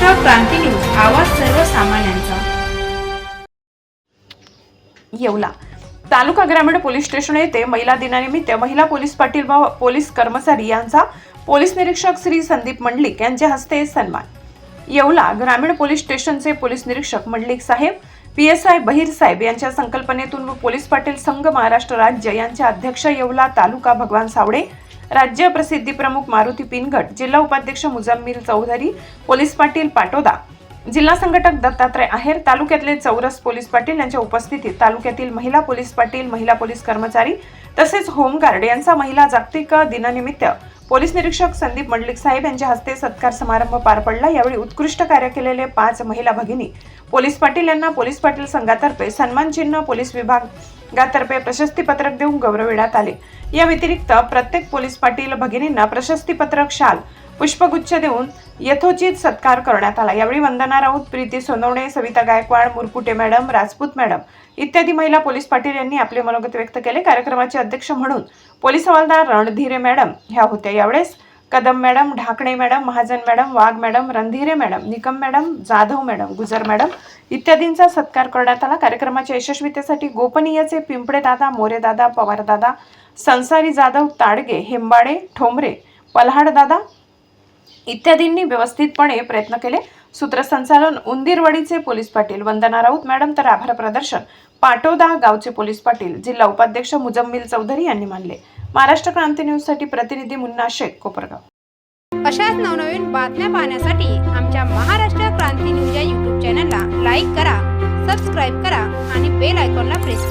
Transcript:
क्रांती news आवाज सर्वसामान्यांचा. येवला. तालुका ग्रामीण पोलीस स्टेशन येथे महिला दिनानिमित्त महिला पोलीस पाटील व पोलीस कर्मचारी यांचा पोलीस निरीक्षक श्री संदीप मंडलिक यांच्या हस्ते सन्मान. येवला ग्रामीण पोलीस स्टेशनचे पोलीस निरीक्षक Mandlik saheb P S I Bahir saheb यांच्या संकल्पनेतून व पोलीस पाटील संघ महाराष्ट्र राज्य यांच्या अध्यक्ष येवला तालुका भगवान सावडे राज्य प्रसिद्धी प्रमुख मारुती पिनगट जिल्हा उपाध्यक्ष मुजम्मिल चौधरी पोलीस पाटील पाटोदा. जिल्हा संघटक दत्तात्रय आहेर तालुक्यातले चौरस पोलीस पाटील यांच्या उपस्थितीत तालुक्यातील महिला पोलीस पाटील महिला पोलीस कर्मचारी तसेच होमगार्ड यांचा महिला जागतिक दिनानिमित्त पोलीस निरीक्षक संदीप मंडलिक साहेब यांच्या हस्ते सत्कार समारंभ पार पडला. यावेळी उत्कृष्ट कार्य केलेले पाच महिला भगिनी पोलीस पाटील यांना पोलीस पाटील संघातर्फे सन्मान चिन्ह पोलीस गातर्फे प्रशस्तीपत्रक देऊन गौरविण्यात आले. या व्यतिरिक्त प्रत्येक पोलीस पाटील भगिनींना प्रशस्तीपत्रक शाल पुष्पगुच्छ देऊन यथोचित सत्कार करण्यात आला. यावेळी वंदना राऊत प्रीती सोनवणे सविता गायकवाड मुरकुटे मॅडम राजपूत मॅडम इत्यादी महिला पोलीस पाटील यांनी आपले मनोगत व्यक्त केले. कार्यक्रमाचे अध्यक्ष म्हणून पोलीस हवालदार रणधीरे मॅडम ह्या होत्या. यावेळेस Kadam madam Dhakane madam Mahajan madam Wagh madam Randhire madam Nikam madam Jadhav madam Gujar madam इत्यादींचा सत्कार करण्यात आला. कार्यक्रमाच्या यशस्वीतेसाठी गोपनीयचे पिंपडे दादा मोरे दादा पवार दादा संसारी जाधव ताडगे हेंबाडे ठोंबरे पल्हाड दादा इत्यादींनी व्यवस्थितपणे प्रयत्न केले. सूत्रसंचालन उंदीरवाडीचे पोलीस पाटील वंदना राऊत मॅडम तर आभार प्रदर्शन. पाटोदा गावचे पोलीस पाटील जिल्हा उपाध्यक्ष मुजम्मिल चौधरी यांनी मानले. महाराष्ट्र क्रांती न्यूजसाठी प्रतिनिधी मुन्ना शेख कोपरगाव. अशाच नवनवीन बातम्या पाहण्यासाठी आमच्या महाराष्ट्र क्रांती न्यूज या युट्यूब चॅनलला लाईक करा सबस्क्राईब करा आणि बेल आयकॉनला प्रेस करा